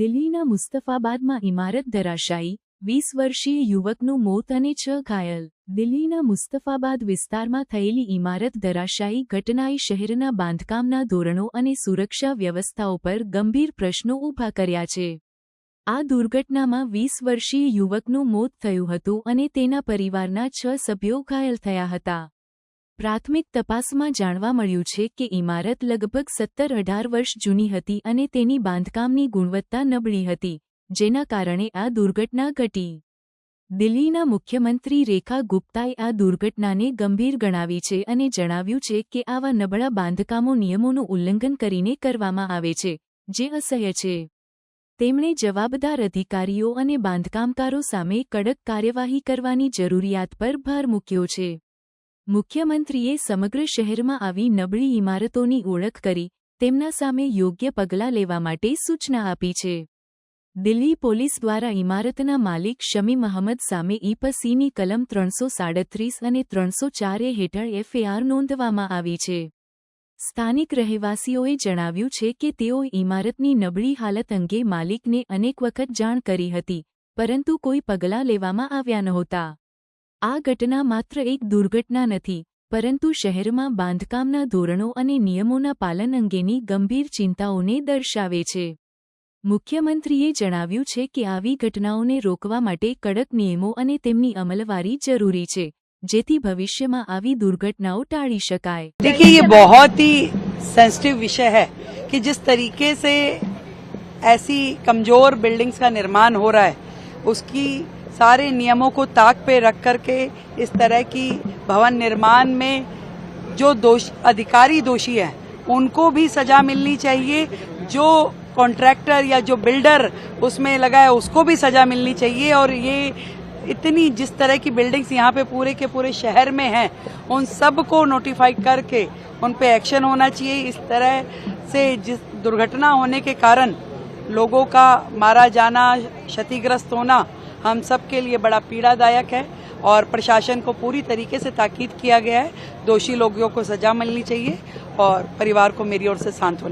દિલ્હીના મુસ્તફાબાદમાં ઇમારત ધરાશાયી, વીસ વર્ષીય યુવકનું મોત અને છ ઘાયલ. દિલ્હીના મુસ્તફાબાદ વિસ્તારમાં થયેલી ઇમારત ધરાશાયી ઘટનાએ શહેરના બાંધકામના ધોરણો અને સુરક્ષા વ્યવસ્થાઓ પર ગંભીર પ્રશ્નો ઊભા કર્યા છે. આ દુર્ઘટનામાં વીસ વર્ષીય યુવકનું મોત થયું હતું અને તેના પરિવારના છ સભ્યો ઘાયલ થયા હતા. પ્રાથમિક તપાસમાં જાણવા મળ્યું છે કે ઇમારત લગભગ સત્તર અઢાર વર્ષ જૂની હતી અને તેની બાંધકામની ગુણવત્તા નબળી હતી, જેના કારણે આ દુર્ઘટના ઘટી. દિલ્હીના મુખ્યમંત્રી રેખા ગુપ્તાએ આ દુર્ઘટનાને ગંભીર ગણાવી છે અને જણાવ્યું છે કે આવા નબળા બાંધકામો નિયમોનું ઉલ્લંઘન કરીને કરવામાં આવે છે, જે અસહ્ય છે. તેમણે જવાબદાર અધિકારીઓ અને બાંધકામકારો સામે કડક કાર્યવાહી કરવાની જરૂરિયાત પર ભાર મૂક્યો છે. મુખ્યમંત્રીએ સમગ્ર શહેરમાં આવી નબળી ઇમારતોની ઓળખ કરી, તેમના સામે યોગ્ય પગલાં લેવા માટે સૂચના આપી છે. દિલ્હી પોલીસ દ્વારા ઇમારતના માલિક શમી મહમદ સામે ઈપસીની કલમ ત્રણસો સાડત્રીસ અને ત્રણસો ચારે હેઠળ એફએઆર નોંધવામાં આવી છે. સ્થાનિક રહેવાસીઓએ જણાવ્યું છે કે તેઓ ઇમારતની નબળી હાલત અંગે માલિકને અનેક વખત જાણ કરી હતી, પરંતુ કોઈ પગલાં લેવામાં આવ્યા નહોતા. આ ઘટના માત્ર એક દુર્ઘટના નથી પરંતુ શહેરમાં બાંધકામના ધોરણો અને નિયમોના પાલન અંગેની ગંભીર ચિંતાઓને દર્શાવે છે મુખ્યમંત્રીએ જણાવ્યું છે કે આવી ઘટનાઓને રોકવા માટે કડક નિયમો અને તેમની અમલવારી જરૂરી છે જેથી ભવિષ્યમાં આવી દુર્ઘટનાઓ ટાળી શકાય देखिए ये बहुत ही सेंसिटिव विषय है कि जिस तरीके से ऐसी कमजोर बिल्डिंग्स का निर्माण हो रहा है उसकी सारे नियमों को ताक पे रख करके इस तरह की भवन निर्माण में जो दोष, अधिकारी दोषी है, उनको भी सजा मिलनी चाहिए। जो कॉन्ट्रैक्टर या जो बिल्डर उसमें लगा है, उसको भी सजा मिलनी चाहिए। और ये इतनी जिस तरह की बिल्डिंग्स यहाँ पे पूरे के पूरे शहर में हैं, उन सबको नोटिफाई करके उन पे एक्शन होना चाहिए। इस तरह से जिस दुर्घटना होने के कारण लोगों का मारा जाना, क्षतिग्रस्त होना हम सब के लिए बड़ा पीड़ादायक है और प्रशासन को पूरी तरीके से ताकीद किया गया है। दोषी लोगों को सजा मिलनी चाहिए और परिवार को मेरी ओर से सांत्वना।